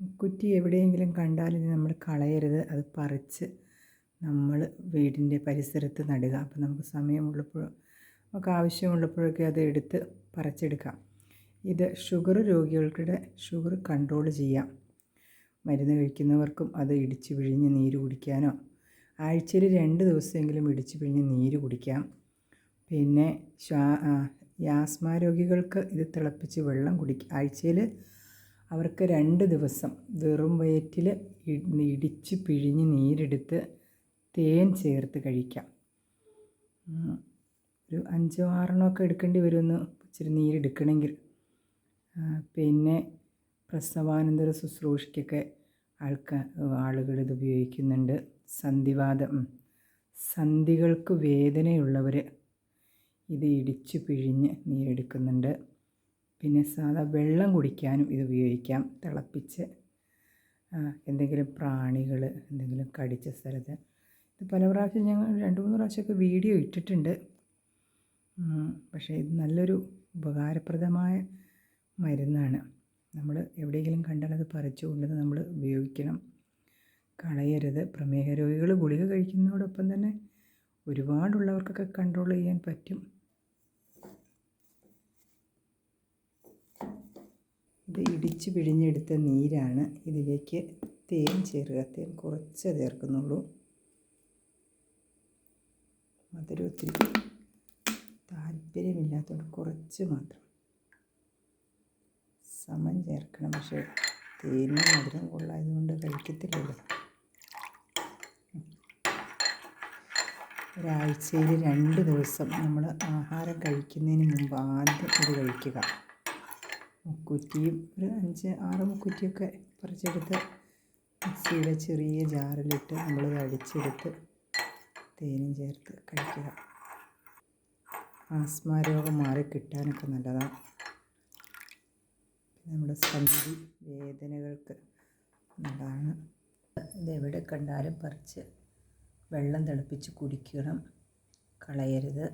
കുറ്റി എവിടെയെങ്കിലും കണ്ടാൽ ഇത് നമ്മൾ കളയരുത്. അത് പറിച്ച് നമ്മൾ വീടിന്റെ പരിസരത്ത് നടുക. അപ്പോൾ നമുക്ക് സമയമുള്ളപ്പോൾ നമുക്ക് ആവശ്യമുള്ളപ്പോഴൊക്കെ അത് എടുത്ത് പറിച്ചെടുക്കാം. ഇത് ഷുഗർ രോഗികൾക്കിടെ ഷുഗർ കൺട്രോൾ ചെയ്യാം. മരുന്ന് കഴിക്കുന്നവർക്കും അത് ഇടിച്ചു പിഴിഞ്ഞ് നീര് കുടിക്കാനോ ആഴ്ചയിൽ രണ്ട് ദിവസമെങ്കിലും ഇടിച്ച് പിഴിഞ്ഞ് നീര് കുടിക്കാം. പിന്നെ ശ്വാ യാസ്മ രോഗികൾക്ക് ഇത് തിളപ്പിച്ച് വെള്ളം കുടിക്കുക ആഴ്ചയിൽ അവർക്ക് രണ്ട് ദിവസം വെറും വയറ്റിൽ ഇടിച്ച് പിഴിഞ്ഞ് നീരെടുത്ത് തേൻ ചേർത്ത് കഴിക്കാം. ഒരു അഞ്ചോ ആറെണ്ണോ ഒക്കെ എടുക്കേണ്ടി വരുമെന്ന് ഇച്ചിരി നീരെടുക്കണമെങ്കിൽ. പിന്നെ പ്രസവാനന്തര ശുശ്രൂഷയ്ക്കൊക്കെ ആൾക്കാർ ആളുകൾ ഇത് ഉപയോഗിക്കുന്നുണ്ട്. സന്ധിവാദം സന്ധികൾക്ക് വേദനയുള്ളവർ ഇത് ഇടിച്ച് പിഴിഞ്ഞ് നീരെടുക്കുന്നുണ്ട്. പിന്നെ സാധാ വെള്ളം കുടിക്കാനും ഇത് ഉപയോഗിക്കാം. തിളപ്പിച്ച് എന്തെങ്കിലും പ്രാണികൾ എന്തെങ്കിലും കടിച്ച സ്ഥലത്ത്. ഇത് പല പ്രാവശ്യം ഞങ്ങൾ രണ്ട് മൂന്ന് പ്രാവശ്യമൊക്കെ വീഡിയോ ഇട്ടിട്ടുണ്ട്. പക്ഷേ ഇത് നല്ലൊരു ഉപകാരപ്രദമായ മരുന്നാണ്. നമ്മൾ എവിടെയെങ്കിലും കണ്ടാൽ അത് പറിച്ചു കൊണ്ടത് നമ്മൾ ഉപയോഗിക്കണം. കളയരുത്. പ്രമേഹ രോഗികൾ ഗുളിക കഴിക്കുന്നതോടൊപ്പം തന്നെ ഒരുപാടുള്ളവർക്കൊക്കെ കൺട്രോൾ ചെയ്യാൻ പറ്റും. ഇത് ഇടിച്ചു പിഴിഞ്ഞെടുത്ത നീരാണ്. ഇതിലേക്ക് തേൻ ചേർക്കുക. തേൻ കുറച്ച് ചേർക്കുന്നുള്ളൂ. മധുരം ഒത്തിരി താല്പര്യമില്ലാത്തതുകൊണ്ട് കുറച്ച് മാത്രം. സമം ചേർക്കണം. പക്ഷേ തേനും മധുരം കൊള്ളായതുകൊണ്ട് കഴിക്കത്തില്ലല്ലോ. ഒരാഴ്ചയിൽ രണ്ട് ദിവസം നമ്മൾ ആഹാരം കഴിക്കുന്നതിന് മുമ്പ് ആദ്യം ഇത് കഴിക്കുക. മുക്കുറ്റിയും ഒരു അഞ്ച് ആറ് മുക്കുറ്റിയൊക്കെ പറിച്ചെടുത്ത് മിക്സിയുടെ ചെറിയ ജാറിലിട്ട് നമ്മൾ അടിച്ചെടുത്ത് തേനും ചേർത്ത് കഴിക്കുക. ആസ്മ രോഗം മാറി കിട്ടാനൊക്കെ നല്ലതാണ് നമ്മുടെ സന്ധി വേദനകൾക്ക് നല്ലതാണ്. ഇതെവിടെ കണ്ടാലും പറിച്ച് വെള്ളം തിളപ്പിച്ച് കുടിക്കണം. കളയരുത്.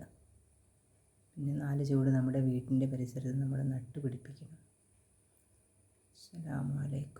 പിന്നെ നാല് ചൂട് നമ്മുടെ വീട്ടിന്റെ പരിസരത്ത് നമ്മൾ നട്ടുപിടിപ്പിക്കണം. Assalamu alaikum.